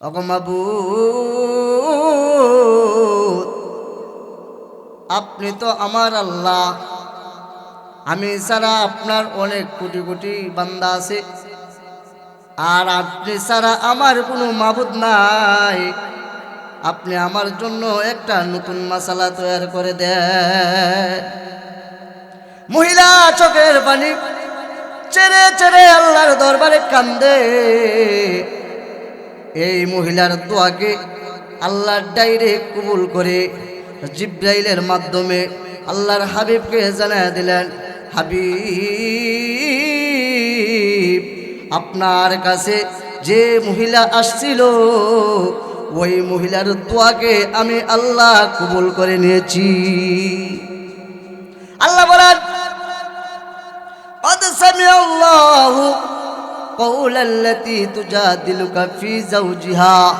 অগমাবু আপনি তো আমার আল্লাহ। আমি ছাড়া আপনার অনেক কোটি কোটি বান্দা আছে। আর আপনি ছাড়া আমার কোনো মাবুদ নাই। আপনি আমার জন্য একটা নতুন মশালা তৈরি করে দেন। মহিলা চোখের পানি চেরে চেরে আল্লাহর দরবারে কান্দে। এই মহিলার দোয়াকে আল্লাহর ডাইরেক্ট কবুল করে জিব্রাইলের মাধ্যমে আল্লাহর হাবিবকে জানায় দিলেন হাবিব আপনার কাছে যে মহিলা আসছিল ওই মহিলার দোয়াকে আমি আল্লাহ কবুল করে নিয়েছি আল্লাহ বলেন قد سمع الله قول التي تجادلك في زوجها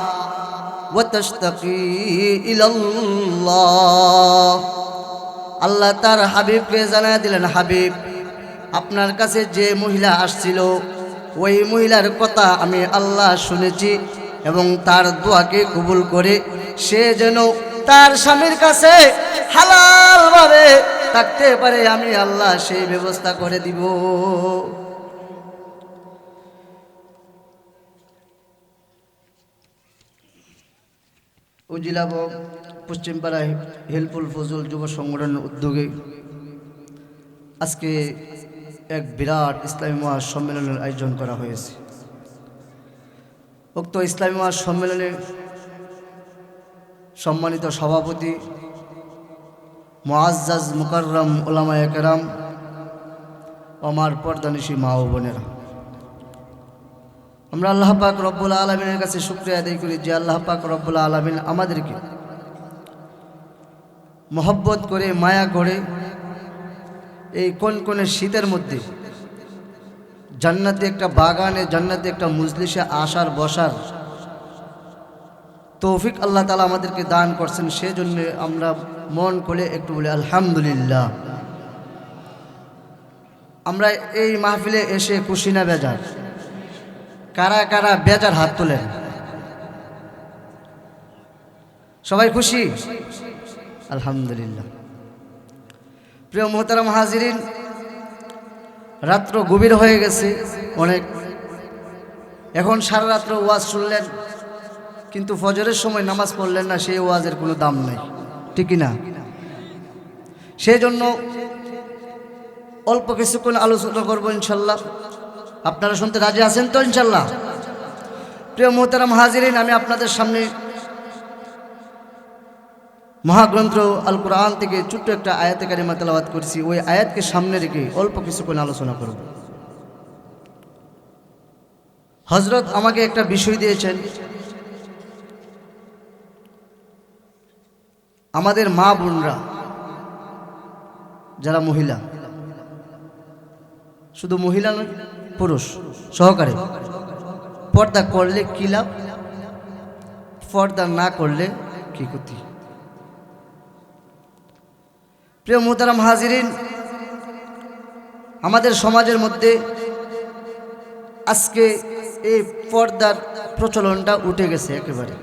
وتشتقي إلى الله আল্লাহ তার হাবিবকে জানায় দিলেন হাবিব আপনার কাছে যে মহিলা আসছিল ওই মহিলার কথা আমি আল্লাহ শুনেছি এবং তার দোয়াকে কবুল করে সে যেন তার স্বামীর কাছে হালালভাবে থাকতে পারে আমি আল্লাহ সেই ব্যবস্থা করে দিব উজিলাব পশ্চিমপাড়া হেল্পফুল ফজল যুব সংগঠনের উদ্যোগে আজকে এক বিরাট ইসলামী মহা সম্মেলনের আয়োজন করা হয়েছে। উক্ত ইসলামী মহা সম্মেলনে সম্মানিত সভাপতি মোয়াজ্জাজ মুকাররম ওলামা একরাম আমার পর্দানিশী মা ও বোনেরা। আমরা আল্লাহ পাক রব্বুল আলমিনের কাছে শুক্রিয়া আদায় করি যে আল্লাহ পাক রব্বুল আলমিন আমাদেরকে মহব্বত করে, মায়া করে এই কোন কোন শীতের মধ্যে জান্নাতে একটা বাগানে, জান্নাতে একটা মুজলিসে আসার, বসার তৌফিক আল্লাহ তালা আমাদেরকে দান করছেন। সেজন্য আমরা মন করে একটু বলি, আলহামদুলিল্লাহ। আমরা এই মাহফিলে এসে খুশি না বেজার। কারা কারা বেজার হাত তোলেন? সবাই খুশি? আলহামদুলিল্লাহ। প্রিয় মোহতারাম হাজিরিন, রাত্র গভীর হয়ে গেছে অনেক। এখন সারা রাত্র ওয়াজ শুনলেন, কিন্তু ফজরের সময় নামাজ পড়লেন না, সেই ওয়াজের কোনো দাম নেই। ঠিকই না? সেই জন্য অল্প কিছুক্ষণ আলোচনা করব ইনশাল্লাহ। আপনারা শুনতে রাজি আছেন তো ইনশাল্লাহ প্রিয় মোহতারাম হাজিরিন, আমি আপনাদের সামনে মহাগ্রন্থ আল কোরআন থেকে ছোট্ট একটা আয়াতে কারিমা তেলাবাদ করছি। ওই আয়াতকে সামনে রেখে অল্প কিছুক্ষণ আলোচনা করব। হজরত আমাকে একটা বিষয় দিয়েছেন। আমাদের মা বোনরা, যারা মহিলা, শুধু মহিলা নয় পুরুষ, সহকারে। পর্দা করলে কি লাভ? পর্দা না করলে কি ক্ষতি? প্রিয় মোহতারাম হাজিরিন, আমাদের সমাজের মধ্যে আজকে এই পর্দার প্রচলনটা উঠে গেছে একেবারে।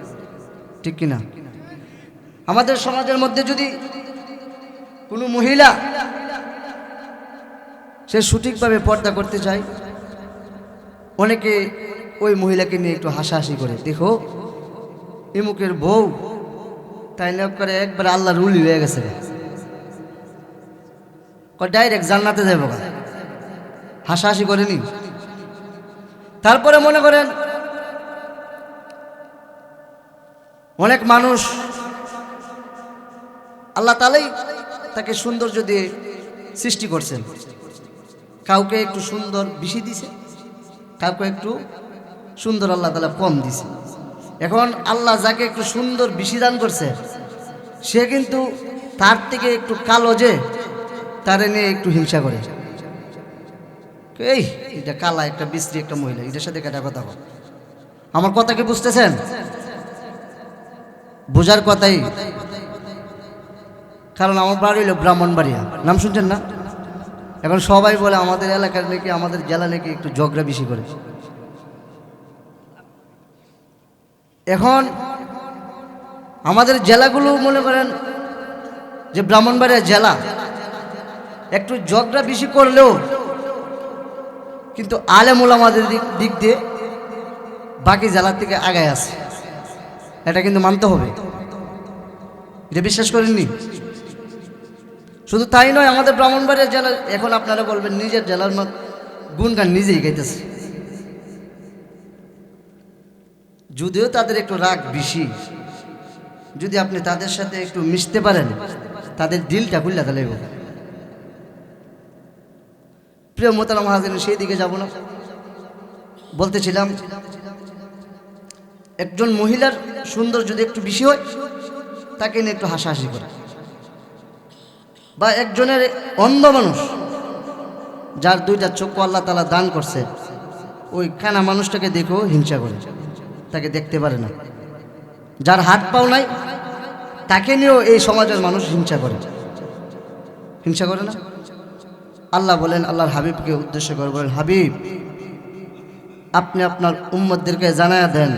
ঠিক কিনা? আমাদের সমাজের মধ্যে যদি কোনো মহিলা সে সঠিকভাবে পর্দা করতে চায় অনেকে ওই মহিলাকে নিয়ে একটু হাসাহাসি করে। দেখো এমুকের বউ, তাই না করে একবার আল্লাহ রুলি হয়ে গেছে ডাইরেক্ট জান্নাতে যাইব হাসাহাসি করেনি। তারপরে মনে করেন, অনেক মানুষ আল্লাহ তালাই তাকে সৌন্দর্য দিয়ে সৃষ্টি করছেন। কাউকে একটু সুন্দর বেশি দিছে। কাউকে একটু সুন্দর আল্লাহ তালা কম দিছে। এখন আল্লাহ যাকে একটু সুন্দর বেশি দান করছে, সে কিন্তু তার থেকে একটু কালো যে, তারে নিয়ে একটু হিংসা করে। এই, এটা কালা, একটা বিশ্রী একটা মহিলা, এটার সাথে কেটা কথা বল আমার কথা কি বুঝতেছেন? বোঝার কথাই। কারণ আমার বাড়ি হলো ব্রাহ্মণবাড়িয়া। নাম শুনছেন না? এখন সবাই বলে আমাদের এলাকার নাকি আমাদের জেলা নাকি একটু ঝগড়া বেশি করে। এখন আমাদের জেলাগুলো মনে করেন যে ব্রাহ্মণবাড়িয়া জেলা, একটু ঝগড়া বেশি করলেও কিন্তু আলেমুল আমাদের দিক দিয়ে বাকি জেলার থেকে আগায় আছে। এটা কিন্তু মানতে হবে। এটা বিশ্বাস করেননি? শুধু তাই নয়, আমাদের ব্রাহ্মণবাড়িয়া জেলার এখন আপনারা বলবেন নিজের জেলার গুণগান নিজেই গাইতেছে। যদিও তাদের একটু রাগ বেশি, যদি আপনি তাদের সাথে একটু মিশতে পারেন, তাদের দিলটা খুললে তাহলে প্রিয় মোতারাম হাজির সেই দিকে যাব না। বলতেছিলাম, একজন মহিলার সুন্দর যদি একটু বেশি হয়, তাকে নিয়ে একটু হাসাহাসি করে। বা একজনের অন্ধ মানুষ, যার দুইটা চক্ষু আল্লাহ তালা দান করছে ওই কানা মানুষটাকে দেখেও হিংসা করে, তাকে দেখতে পারে না। যার হাত পাও নাই, তাকে নিয়েও এই সমাজের মানুষ হিংসা করে। হিংসা করে না? আল্লাহ বলেন, আল্লাহর হাবিবকে উদ্দেশ্য করে বলেন, হাবিব, আপনি আপনার উম্মতদেরকে জানায়া দেন,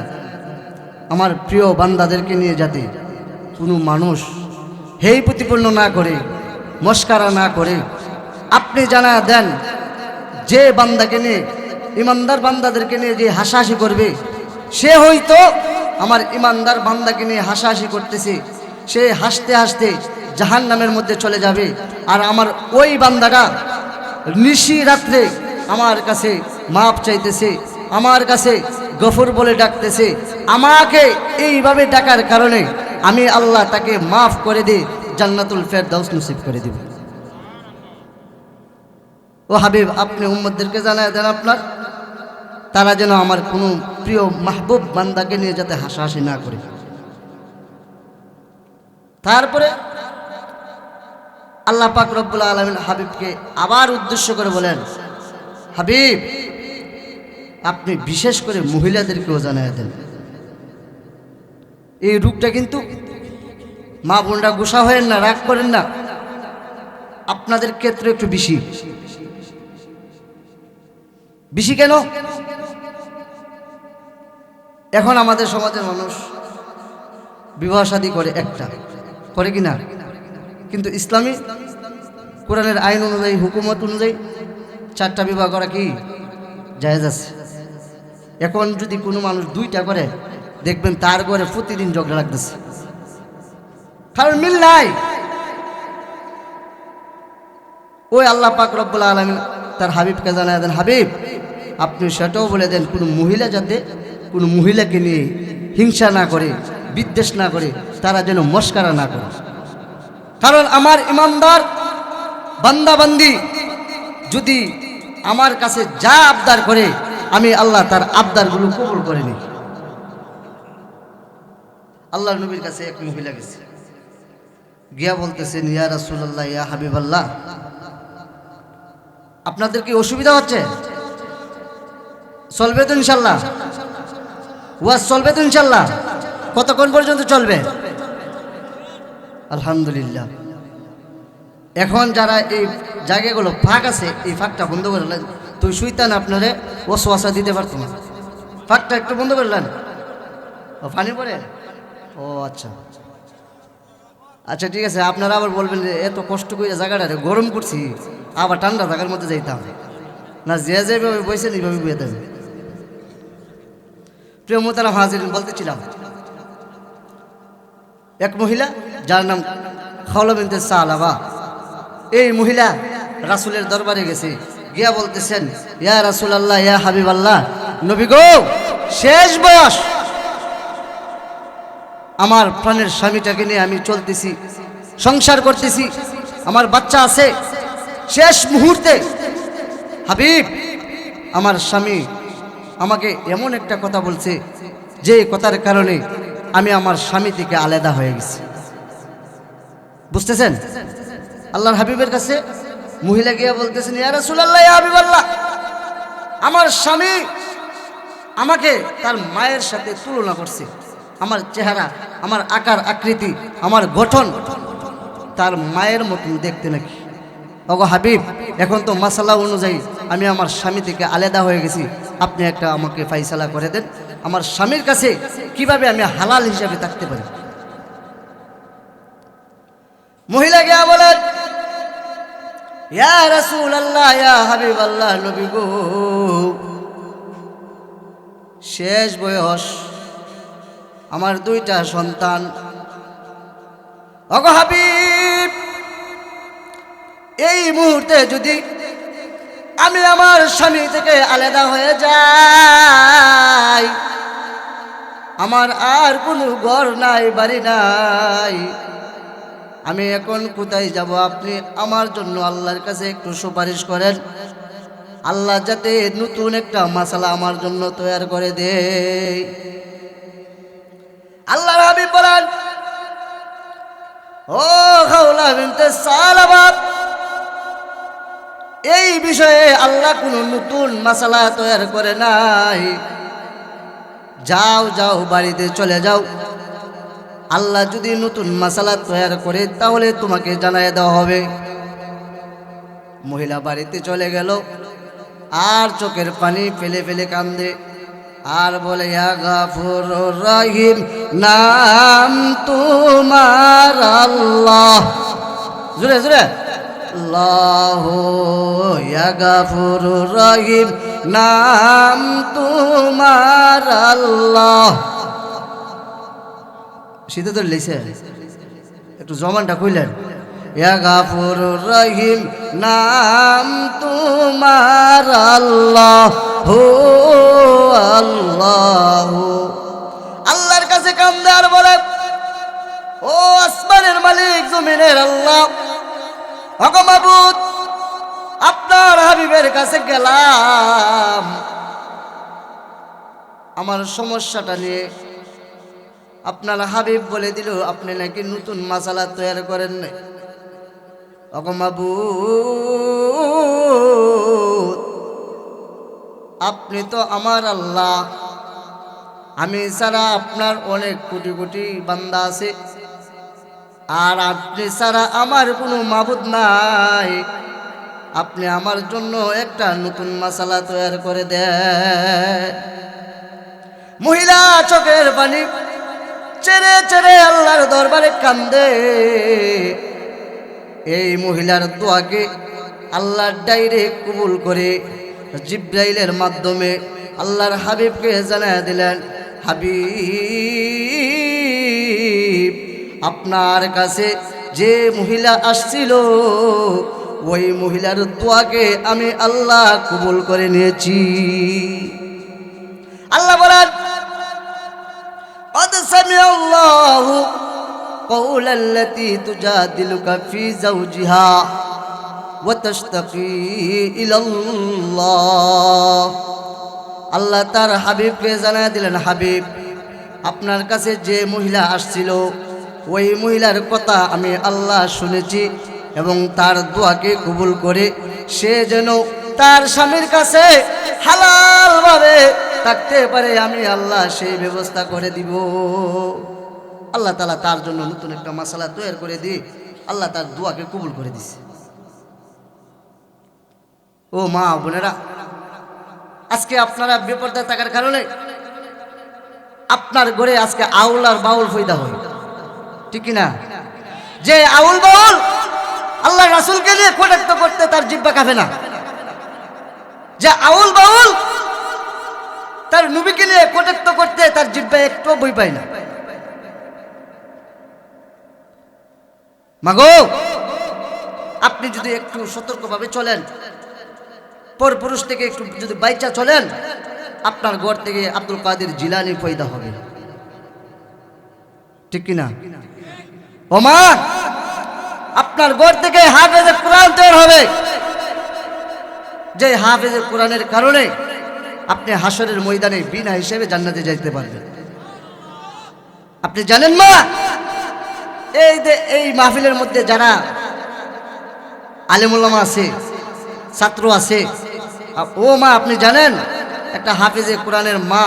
আমার প্রিয় বান্দাদেরকে নিয়ে যাতে কোনো মানুষ হেই প্রতিপন্ন না করে। মস্কারা না করে আপনি জানা দেন যে বান্দাকে নিয়ে, ইমানদার বান্দাদেরকে নিয়ে যে হাসাহাসি করবে, সে হয়তো আমার ইমানদার বান্দাকে নিয়ে হাসাহাসি করতেছে, সে হাসতে হাসতে জাহান নামের মধ্যে চলে যাবে, আর আমার ওই বান্দাটা নিশি রাত্রে আমার কাছে মাপ চাইতেছে, আমার কাছে গফর বলে ডাকতেছে, আমাকে এইভাবে ডাকার কারণে আমি আল্লাহ তাকে মাফ করে দিই জান্নাতুল ফেরদাউস নসিব করে দিব। ও হাবিব, আপনি উম্মদদেরকে জানায় দেন আপনার। তারা যেন আমার কোনো প্রিয় মাহবুব বান্দাকে নিয়ে যাতে হাসাহাসি না করে। তারপরে আল্লাহ পাক রব্বুল আলমিন হাবিবকে আবার উদ্দেশ্য করে বলেন, হাবিব, আপনি বিশেষ করে মহিলাদেরকেও জানায় দেন। এই রূপটা কিন্তু মা বোনরা গোসা হয়েন না, রাগ করেন না। আপনাদের ক্ষেত্রে একটু বেশি। বেশি কেন? এখন আমাদের সমাজের মানুষ বিবাহ শাদী করে একটা। করে কি না? কিন্তু ইসলামী কোরআনের আইন অনুযায়ী, হুকুমত অনুযায়ী চারটা বিবাহ করা কি জায়েজ আছে? এখন যদি কোনো মানুষ দুইটা করে, দেখবেন তার ঘরে প্রতিদিন ঝগড়া লাগতেছে। কারণ মিল নাই। ওই আল্লাহ পাক রব্বুল আলমিন তার হাবিবকে জানায় দেন, হাবিব, আপনি সেটাও বলে দেন, কোনো মহিলা যাতে কোনো মহিলাকে নিয়ে হিংসা না করে, বিদ্বেষ না করে, তারা যেন মস্কারা না করে। কারণ আমার ইমানদার বান্দাবান্দি যদি আমার কাছে যা আবদার করে, আমি আল্লাহ তার আবদারগুলো কবুল করে নিই আল্লাহ নবীর কাছে এক মহিলা গেছে। গিয়া বলতেছেন, ইয়া রাসূলুল্লাহ, ইয়া হাবিবাল্লাহ, আপনাদের কি অসুবিধা হচ্ছে? চলবে তো ইনশাল্লাহ। ওয়াজ চলবে তো ইনশাল্লাহ। কতক্ষণ পর্যন্ত চলবে? আলহামদুলিল্লাহ। এখন যারা এই জায়গাগুলো, ফাঁক আছে, এই ফাঁকটা বন্ধ করলেন তুই শুইতেন আপনারে ওসওয়াসা দিতে পারতো না। ফাঁকটা একটু বন্ধ করলেন ও পানি পরে ও আচ্ছা। আচ্ছা ঠিক আছে, আপনারা আবার বলবেন যে এত কষ্ট করে জায়গাটা গরম করছি, আবার ঠান্ডা জায়গার মধ্যে যাইতাম। না, যে যেভাবে বসেন এইভাবে বয়ে দেবে। প্রিয় মোতারা হাজির বলতেছিলাম, এক মহিলা, যার নাম খাওলাবিনতে সালাবা এই মহিলা রাসুলের দরবারে গেছে, গিয়া বলতেছেন, ইয়া রাসুল আল্লাহ ইয়া হাবিব আল্লাহ নবী গো, শেষ বয়স। আমার প্রাণের স্বামীটাকে নিয়ে আমি চলতেছি, সংসার করতেছি, আমার বাচ্চা আছে। শেষ মুহূর্তে, হাবিব, আমার স্বামী আমাকে এমন একটা কথা বলছে, যে কথার কারণে আমি আমার স্বামী থেকে আলাদা হয়ে গেছি। বুঝতেছেন? আল্লাহর হাবিবের কাছে মহিলা গিয়া বলতেছেন, ইয়া রাসূলুল্লাহ, ইয়া হাবিবাল্লাহ, আমার স্বামী আমাকে তার মায়ের সাথে তুলনা করছে। আমার চেহারা, আমার আকার, আকৃতি, আমার গঠন, তার মায়ের মতন দেখতে নাকি? ওগো হাবিব, এখন তো মাসালা অনুযায়ী আমি আমার স্বামী থেকে আলাদা হয়ে গেছি। আপনি একটা আমাকে ফাইসালা করে দেন। আমার স্বামীর কাছে কীভাবে আমি হালাল হিসাবে থাকতে পারি? মহিলা গিয়া বলেন আল্লাহ ইয়া হাবিব আল্লাহ নবী গো, শেষ বয়স আমার দুইটা সন্তান। অগো হাবিব, এই মুহূর্তে যদি আমি আমার স্বামী থেকে আলাদা হয়ে যাই, আমার আর কোনো ঘর নাই, বাড়ি নাই, আমি এখন কোথায় যাব? আপনি আমার জন্য আল্লাহর কাছে একটু সুপারিশ করেন। আল্লাহ যাতে নতুন একটা মশালা আমার জন্য তৈরি করে দে ও খাওলা বিনতে সালাবাব এই বিষয়ে আল্লাহ কোনো নতুন মশালা তৈরি করে নাই। যাও যাও, বাড়িতে চলে যাও। আল্লাহ যদি নতুন মশালা তৈরি করে, তাহলে তোমাকে জানাই দেওয়া হবে। মহিলা বাড়িতে চলে গেল, আর চোখের পানি ফেলে ফেলে কান্দে। আর বলে গাফুর রহিম, নাম তোমার আল্লাহ। জুড়ে জুড়ে গাফুর রহিম, নাম তোমার আল্লাহ। শীতে তো লেছে একটু জমানটা কইলেন গাফুর রহিম, নাম তোমার আল্লাহ হো আল্লাহ। আল্লাহর কাছে কামদার বলে, ও আসমানের মালিক, জমিনের আল্লাহ অগমাবুদ আপনার হাবিবের কাছে গেলাম। আমার সমস্যাটা নিয়ে আপনার হাবিব বলে দিল, আপনি নাকি নতুন মশালা তৈরি করেন নাই? অগমাবু আপনি তো আমার আল্লাহ। আমি ছাড়া আপনার অনেক কোটি কোটি বান্দা আছে। আর আপনি ছাড়া আমার কোনো মাবুদ নাই। আপনি আমার জন্য একটা নতুন মশালা তৈরি করে দেন। মহিলা চোখের পানি চেরে চেরে আল্লাহর দরবারে কান্দে। এই মহিলার দোয়াকে আল্লাহর ডাইরেক্ট কবুল করে জিব্রাইলের মাধ্যমে আল্লাহর হাবিবকে জানায় দিলেন হাবিব আপনার কাছে যে মহিলা আসছিল ওই মহিলার দোয়াকে আমি আল্লাহ কবুল করে নিয়েছি আল্লাহ বলেন قد سمع الله قول التي تجادلك في زوجها وتشتقي إلى الله আল্লাহ তার হাবিবকে জানায় দিলেন হাবিব আপনার কাছে যে মহিলা আসছিল ওই মহিলার কথা আমি আল্লাহ শুনেছি এবং তার দোয়াকে কবুল করে সে যেন তার স্বামীর কাছে হালালভাবে থাকতে পারে আমি আল্লাহ সেই ব্যবস্থা করে দিব আল্লাহ তালা তার জন্য নতুন একটা মশালা তৈরি করে দিই আল্লাহ তার দোয়াকে কবুল করে দিছে ও মা বোনেরা, আজকে আপনারা বিপর্যয় থাকার কারণে আপনার ঘরে আজকে আউল আর বাউল ফৈদা হয়। ঠিক না যে আউল বাউল আল্লাহ রাসুলকে নিয়ে কটাক্ত করতে তার জিব্বা কাঁপে না। যে আউল বাউল তার নবীকে নিয়ে কটাক্ত করতে তার জিব্বা একটু বই পায় না। মাগো, আপনি যদি একটু সতর্কভাবে চলেন পর পুরুষ থেকে একটু যদি বাইচা চলেন, আপনার ঘর থেকে আব্দুল কাদের জিলানি পয়দা হবে। ঠিক কিনা? ওমা, আপনার ঘর থেকে হাফেজে কোরআন তৈরি হবে। যে হাফেজে কোরআনের কারণে আপনি হাসরের ময়দানে বিনা হিসেবে জান্নাতে যাইতে পারবেন। আপনি জানেন মা? এই এই মাহফিলের মধ্যে যারা আলেমুল্লামা আছে, ছাত্র আছে ও মা, আপনি জানেন? একটা হাফিজে কোরআনের মা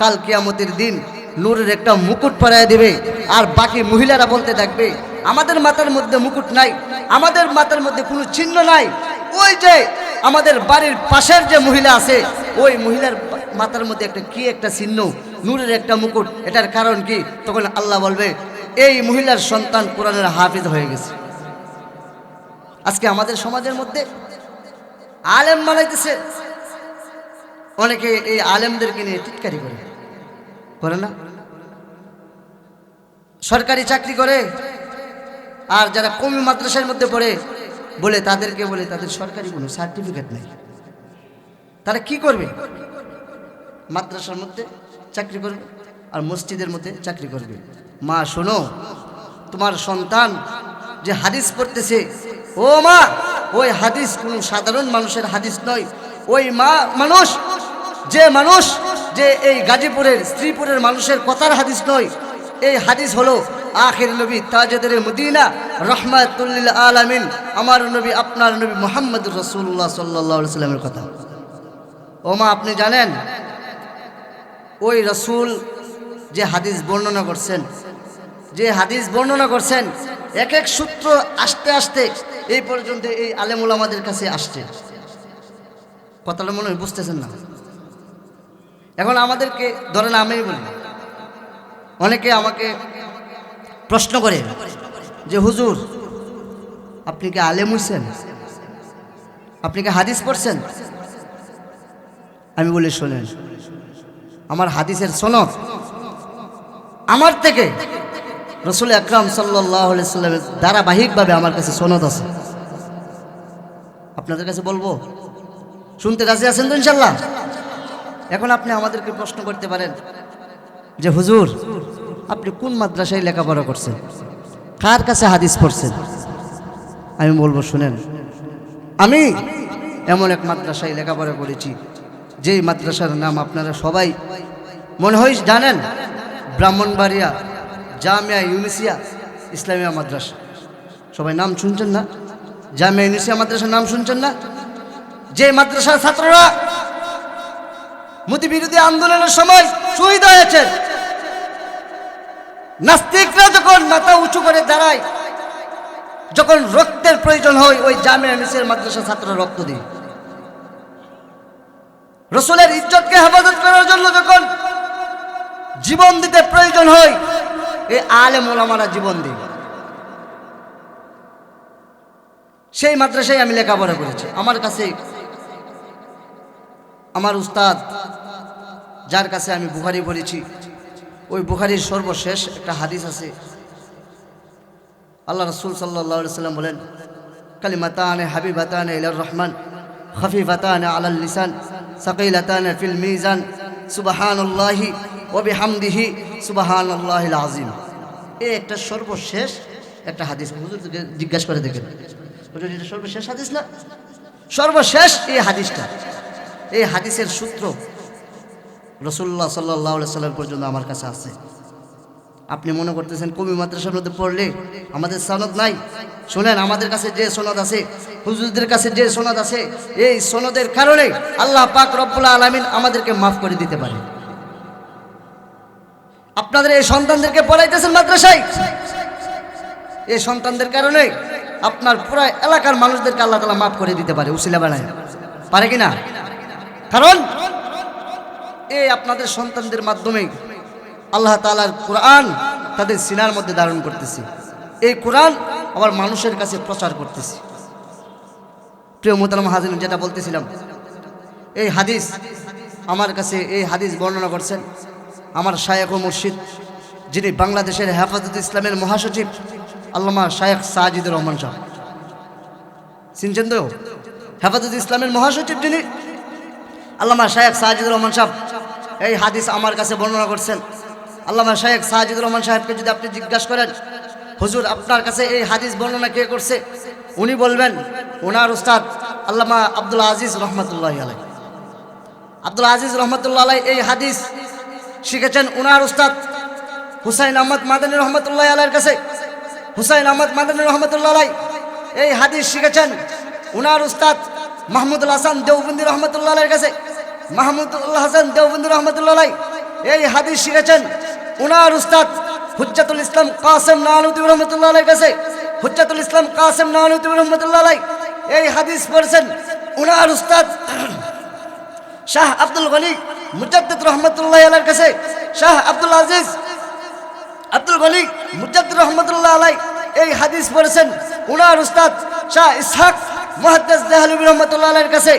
কাল কিয়ামতের দিন নূরের একটা মুকুট পরায় দেবে, আর বাকি মহিলারা বলতে থাকবে, আমাদের মাথার মধ্যে মুকুট নাই, আমাদের মাথার মধ্যে কোনো চিহ্ন নাই। ওই যে আমাদের বাড়ির পাশের যে মহিলা আছে, ওই মহিলার মাথার মধ্যে একটা কি একটা চিহ্ন? নূরের একটা মুকুট। এটার কারণ কি? তখন আল্লাহ বলবে, এই মহিলার সন্তান কোরআনের হাফিজ হয়ে গেছে। আজকে আমাদের সমাজের মধ্যে আলেম বানাইতেছে। অনেকে এই আলেমদেরকে নিয়ে টিটকারি করে। করে না? সরকারি চাকরি করে, আর যারা কমি মাদ্রাসার মধ্যে পড়ে, বলে তাদেরকে বলে তাদের সরকারি কোনো সার্টিফিকেট নেই। তারা কি করবে? মাদ্রাসার মধ্যে চাকরি করবে, আর মসজিদের মধ্যে চাকরি করবে। মা, শোনো, তোমার সন্তান যে হাদিস পড়তেছে, ও মা ওই হাদিস কোনো সাধারণ মানুষের হাদিস নয়। ওই মা মানুষ, যে মানুষ, যে এই গাজীপুরের, শ্রীপুরের মানুষের কথার হাদিস নয়। এই হাদিস হলো আখির নবী তাজেদের মদিনা, রহমাতুল্লিল আলামিন, আমার নবী, আপনার নবী মোহাম্মদ রসুল্লাহ সাল্লাহ সাল্লামের কথা। ও মা, আপনি জানেন, ওই রসুল যে হাদিস বর্ণনা করছেন, যে হাদিস বর্ণনা করছেন এক এক সূত্র আসতে আসতে এই পর্যন্ত এই আলেমুল আমাদের কাছে আসছে। কথাটা মনে হয় বুঝতেছেন না। এখন আমাদেরকে ধরেন আমি বলি, অনেকে আমাকে প্রশ্ন করে যে, হুজুর, আপনি কি আলেম হইছেন? আপনি কি হাদিস পড়ছেন? আমি বলি, শোনেন, আমার হাদিসের সনদ আমার থেকে রসুল আকরাম সাল্লামের ধারাবাহিকভাবে আমার কাছে সনদ আছে। আপনাদের কাছে বলব? শুনতে রাজি আছেন তো ইনশাল্লাহ? এখন আপনি আমাদেরকে প্রশ্ন করতে পারেন যে, হুজুর, আপনি কোন মাদ্রাসায় লেখাপড়া করছেন? কার কাছে হাদিস পড়ছেন? আমি বলব, শুনেন, আমি এমন এক মাদ্রাসায় লেখাপড়া করেছি, যেই মাদ্রাসার নাম আপনারা সবাই মনে হয় জানেন, ব্রাহ্মণবাড়িয়া জামিয়া ইউনিসিয়া ইসলামিয়া মাদ্রাসা। সবাই নাম শুনছেন না? জামিয়া ইউনিসিয়া মাদ্রাসার নাম শুনছেন না? যে মাদ্রাসার ছাত্ররা মোদী বিরোধী আন্দোলনের সময় শহীদ হয়েছে নাস্তিকরা যখন মাথা উঁচু করে দাঁড়ায়, যখন রক্তের প্রয়োজন হয়, ওই জামিয়া মিসের মাদ্রাসা ছাত্র রক্ত দিই রসুলের ইজ্জতকে হেফাজত করার জন্য যখন জীবন দিতে প্রয়োজন হয় এই আলেম ওলামারা জীবন দিই সেই মাদ্রাসায় আমি লেখাপড়া করেছি। আমার কাছে আমার উস্তাদ, যার কাছে আমি বুখারি পড়েছি, ওই বুখারির সর্বশেষ একটা হাদিস আছে। আল্লাহ রসুল সাল্লাম বলেন, কালিমাতানে হাবিবাতানে ইলার রহমান, খফিফাতানে আলাল লিসান, সাকিলাতানে ফিল মিজান, সুবাহানুল্লাহি ওবি হামদিহি সুবাহানুল্লাহ আজিম এই একটা সর্বশেষ একটা হাদিস। হুজুর জিজ্ঞাসা করে দেখেন। হুজুর, এটা সর্বশেষ হাদিস না? সর্বশেষ এই হাদিসটা। এই হাদিসের সূত্র রসুল্লাহ সাল্লাহ সাল্লাম পর্যন্ত আমার কাছে আছে। আপনি মনে করতেছেন কবি মাদ্রাসার মধ্যে পড়লে আমাদের সনদ নাই? শোনেন, আমাদের কাছে যে সনদ আছে, হুজুরদের কাছে যে সনদ আছে, এই সনদের কারণে আল্লাহ পাক রব্বুল্লাহ আলমিন আমাদেরকে মাফ করে দিতে পারে। আপনাদের এই সন্তানদেরকে পড়াইতেছেন মাদ্রাসায়? এই সন্তানদের কারণে আপনার পুরো এলাকার মানুষদেরকে আল্লাহ তালা মাফ করে দিতে পারে, উসিলা বানায়। পারে কি না? কারণ এই আপনাদের সন্তানদের মাধ্যমে আল্লাহ তালার কোরআন তাদের সিনার মধ্যে ধারণ করতেছি। এই কোরআন আবার মানুষের কাছে প্রচার করতেছি। প্রিয় মোতালাম হাজিন যেটা বলতেছিলাম, এই হাদিস, আমার কাছে এই হাদিস বর্ণনা করছেন আমার শায়েক ও মুর্শিদ, যিনি বাংলাদেশের হেফাজত ইসলামের মহাসচিব, আল্লামা শায়েখ সাজিদুর রহমান শাহ চিনছেন তো? হেফাজত ইসলামের মহাসচিব যিনি, আল্লামা শায়েখ সাজিদুর রহমান সাহেব। এই হাদিস আমার কাছে বর্ণনা করছেন। আল্লামা শায়েখ সাজিদুর রহমান সাহেবকে যদি আপনি জিজ্ঞাসা করেন, হুজুর, আপনার কাছে এই হাদিস বর্ণনা কে করছে? উনি বলবেন, ওনার উস্তাদ আল্লামা আব্দুল আজিজ রহমতুল্লাহ আলাই আব্দুল আজিজ রহমতুল্লাহ আলাই এই হাদিস শিখেছেন ওনার উস্তাদ হুসাইন আহমদ মাদানী রহমতুল্লাহ আলাইয়ের কাছে। হুসাইন আহমদ মাদানী রহমতুল্লাহ আলাই এই হাদিস শিখেছেন ওনার উস্তাদ মাহমুদুল হাসান দেওবন্দি রহমতুল্লাহ আলাইয়ের কাছে। মাহমুদুল্লাহ হাসান দেওবন্দি রহমতুল্লাহ আলাই এই হাদিস শিখেছেন ওনার উস্তাদ হুজ্জাতুল ইসলাম কাসেম নানুদ্দিন রহমতুল্লাহ আলাইয়ের কাছে। হুজ্জাতুল ইসলাম কাসেম নানুদ্দিন রহমতুল্লাহ আলাই এই হাদিস পড়ছেন ওনার উস্তাদ শাহ আব্দুল গনি মুজাদ্দিদ রহমতুল্লাহ আলার কাছে শাহ আব্দুল আজিজ আব্দুল গনি মুজাদ্দিদ রহমতুল্লাহ আলাই এই হাদিস পড়েছেন। উনার উস্তাদ শাহ ইসহাক মুহাদ্দিস দেহলবি রহমতুল্লাহ আলাইয়ের কাছে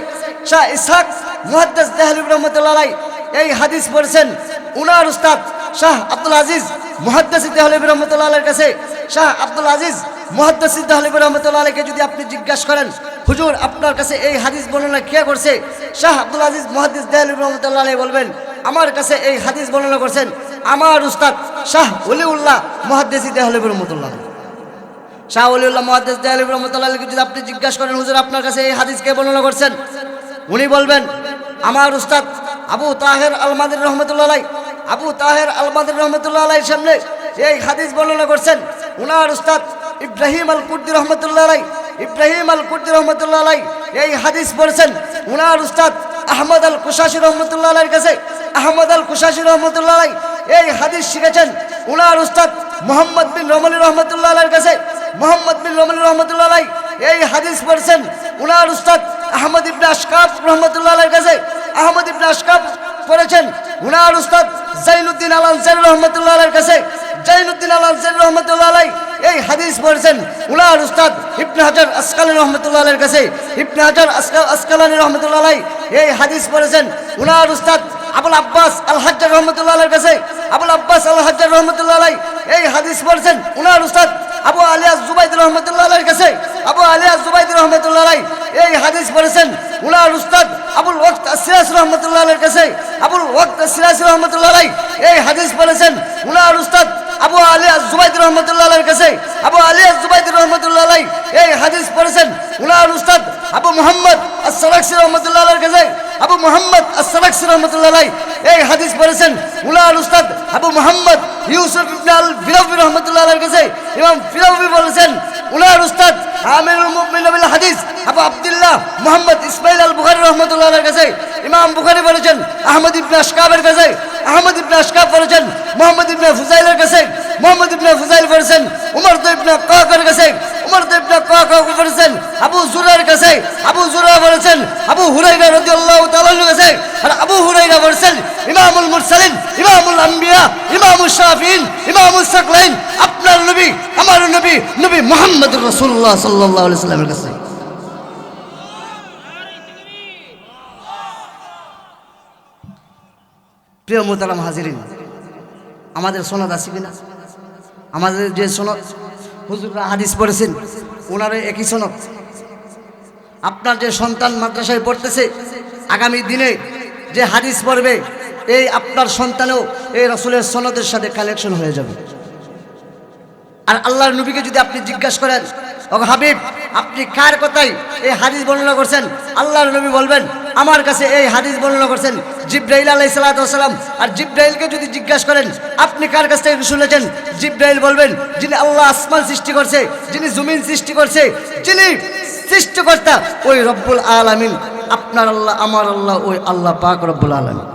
শাহ ইসহাক মুহাদ্দিস দেহলবি রহমতুল্লাহ আলাই এই হাদিস পড়েছেন। উনার উস্তাদ শাহ আব্দুল আজিজ মুহাদ্দিস দেহলবি রহমতুল্লাহ আলাইয়ের কাছে শাহ আব্দুল আজিজ মুহাদ্দিস দেহলবি রহমতুল্লাহ আলাইকে যদি আপনি জিজ্ঞাসা করেন হুজুর, আপনার কাছে এই হাদিস বর্ণনা কে করছে? শাহ আব্দুল আজিজ মুহাদ্দিস দেহলবি রহমতুল্লাহ বলবেন, আমার কাছে এই হাদিস বর্ণনা করছেন আমার উস্তাদ শাহ ওলিউল্লাহ মুহাদ্দিস দেহলবি রহমতুল্লাহ শাহ অলিউল্লাহ মহাদেশ দেয়ালি রহমতুল্লাহকে যদি আপনি জিজ্ঞাসা করেন, হুজুর, আপনার কাছে এই হাদিস কে বর্ণনা করছেন? উনি বলবেন, আমার উস্তাদ আবু তাহের আলমাদির রহমতুল্লাহ আবু তাহের আলমাদির রহমতুল্লাহ আলাই সামনে এই হাদিস বর্ণনা করছেন, উনার উস্তাদ ইব্রাহিম আল কুর্দি রহমতুল্লাহ ইব্রাহিম আল কুর্দি রহমতুল্লাহ আলাই এই হাদিস পড়েছেন। উনার উস্তাদ আহমদ আল কুশাসি রহমতুল্লাহ আলাইয়ের কাছে। আহমদ আল কুশাসি রহমতুল্লাহ আলাই এই হাদিস শিখেছেন। উনার উস্তাদ মোহাম্মদ বিন রমলি রহমতুল্লাহ আলাইয়ের কাছে। মোহাম্মদ বিন রমলি রহমতুল্লাহ আলাই এই হাদিস পড়ছেন। উনার উস্তাদ আহমদ ইবনে আশকাফ রহমতুল্লাহ আলাইয়ের কাছে। আহমদ ইবনে আশকাফ পড়েছেন। উনার উস্তাদ জাইনুদ্দিন আল আনসারি রহমতুল্লাহ আলাইয়ের কাছে। জাইনুদ্দিন আল আনসারি রহমতুল্লাহ এই হাদিস পড়েছেন উনার উস্তাদ ইবনে হাজার আসকালী রহমতুল্লাহ আলাইয়ের কাছে, ইবনে হাজার আসকা- আসকালানি রহমতুল্লাহ আলাই এই হাদিস পড়েছেন উনার উস্তাদ আবুল আব্বাস আল হাজ্জার রহমতুল্লাহ আলাইয়ের কাছে, আবুল আব্বাস আল হাজ্জার রহমতুল্লাহ আলাই এই হাদিস পড়েছেন উনার উস্তাদ আবু আলিয়াস জুবাইদ রহমতুল্লাহ আলাইয়ের কাছে, আবু আলিয়াস জুবাইদ রহমতুল্লাহ আলাই এই হাদিস পড়েছেন উনার উস্তাদ আবুল ওয়াক্ত সিরাজ রহমতুল্লাহ আলাইয়ের কাছে, আবুল ওয়াক্ত সিরাজ রহমতুল্লাহ আলাই এই হাদিস পড়েছেন উনার উস্তাদ আবু আলিয়াস জুবাইদ রহমতুল্লাহ আলাইয়ের কাছে, আবু আলিয়াস জুবাইদ রহমতুল্লাহ এই হাদিস পড়েছেন। উনার উস্তাদ আবু মোহাম্মদ আসসালাকসি রহমতুল্লাহ আলাইয়ের কাছে, আবু মোহাম্মদ আসসালাকসি রহমতুল্লাহ এই হাদিস পড়েছেন। উনার উস্তাদ আবু মোহাম্মদ ইউসুফ আল ফিরাউবি রহমতুল্লাহ আলাইয়ের কাছে, ইমাম ফিরাউবি বলেছেন, উনার উস্তাদ আমিরুল মুমিনিন বিল হাদিস আবু আব্দুল্লাহ মোহাম্মদ ইসমাইল আল বুখারী রহমতুল্লাহ আলাইয়ের কাছে, ইমাম বুখারী বলেছেন, আহমদ ইবনে আশকাবের কাছে আহমদ ইবনে আশকাব বলেছেন, মোহাম্মদ ইবনে ফুজাইলের কাছে, মোহাম্মদ ইবনে ফুজাইল বলেছেন, উমর তো ইবনে কাকার কাছে, উমর তো ইবনে কাকা বলেছেন, আবু জুরার কাছে, আবু জুরা বলেছেন, আবু হুরাইরা রাদিয়াল্লাহু তাআলার কাছে, আর আবু হুরাইরা বলেছেন, ইমামুল মুরসালিন, ইমামুল আম্বিয়া ইমামুল শাফিন ইমামুল সাকলাইন, আপনার নবী, আমার নবী নবী মুহাম্মদুর রাসূলুল্লাহ সাল্লাল্লাহু আলাইহি সাল্লামের কাছে। প্রিয় মোতারাম হাজিরিন, আমাদের সনদ আছে কিনা? আমাদের যে সনদ, হুজুররা হাদিস পড়েছেন, ওনারও একই সনদ। আপনার যে সন্তান মাদ্রাসায় পড়তেছে, আগামী দিনে যে হাদিস পড়বে, এই আপনার সন্তানেও এই রসুলের সনদের সাথে কালেকশন হয়ে যাবে। আর আল্লাহর নবীকে যদি আপনি জিজ্ঞাসা করেন ও হাবিব, আপনি কার কথাই এই হাদিস বর্ণনা করছেন? আল্লাহর নবী বলবেন আমার কাছে এই হাদিস বর্ণনা করছেন জিব্রাইল আলাই সালাম। আর জিব্রাইলকে যদি জিজ্ঞাসা করেন, আপনি কার কাছ থেকে শুনেছেন? জিব্রাইল বলবেন, যিনি আল্লাহ আসমান সৃষ্টি করছে, যিনি জমিন সৃষ্টি করছে, যিনি সৃষ্টিকর্তা, ওই রব্বুল আলামিন। আপনার আল্লাহ, আমার আল্লাহ, ওই আল্লাহ পাক রব্বুল আলামিন।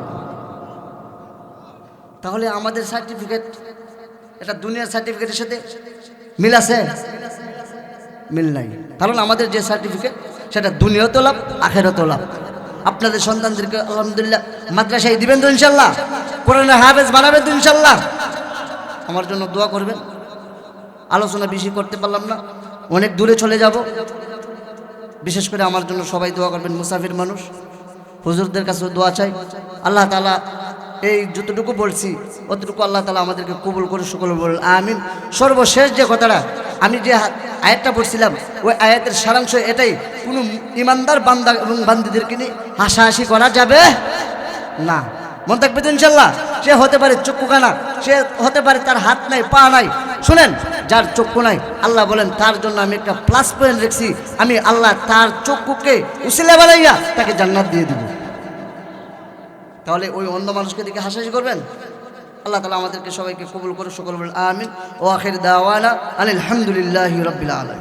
তাহলে আমাদের সার্টিফিকেট এটা দুনিয়ার সার্টিফিকেটের সাথে মিল আছে? মিল নাই। কারণ আমাদের যে সার্টিফিকেট সেটা দুনিয়াতেও লাভ, আখেরাতেও লাভ। আপনাদের সন্তানদেরকে আলহামদুলিল্লাহ মাদ্রাসায় দিবেন তো ইনশাল্লাহ কোরআনে হাফেজ বানাবেন তো ইনশাল্লাহ আমার জন্য দোয়া করবেন। আলোচনা বেশি করতে পারলাম না। অনেক দূরে চলে যাব। বিশেষ করে আমার জন্য সবাই দোয়া করবেন, মুসাফির মানুষ। হুজুরদের কাছে দোয়া চাই। আল্লাহ তালা এই যতটুকু বলছি, অতটুকু আল্লাহ তালা আমাদেরকে কবুল করে সকল বলুন আমিন। সর্বশেষ যে কথাটা, আমি যে আয়াতটা পড়ছিলাম, ওই আয়াতের সারাংশ এটাই, কোনো ইমানদার বান্দা এবং বান্দিদেরকে নিয়ে হাসাহাসি করা যাবে না। মন থাকবে ইনশাল্লাহ সে হতে পারে চক্ষু কানা সে হতে পারে তার হাত নাই, পা নাই। শুনেন, যার চক্ষু নাই, আল্লাহ বলেন, তার জন্য আমি একটা প্লাস পয়েন্ট রেখেছি। আমি আল্লাহ তার চক্ষুকে উসিলে বানাইয়া তাকে জান্নাত দিয়ে দিব। তাহলে ওই অন্ধ মানুষকে দেখে হাসাহাসি করবেন? আল্লাহ তালা আমাদেরকে সবাইকে কবুল করে সকল বলেন, আমিন। ও আখের দাওয়ানা আলহামদুলিল্লাহ রবিল আলম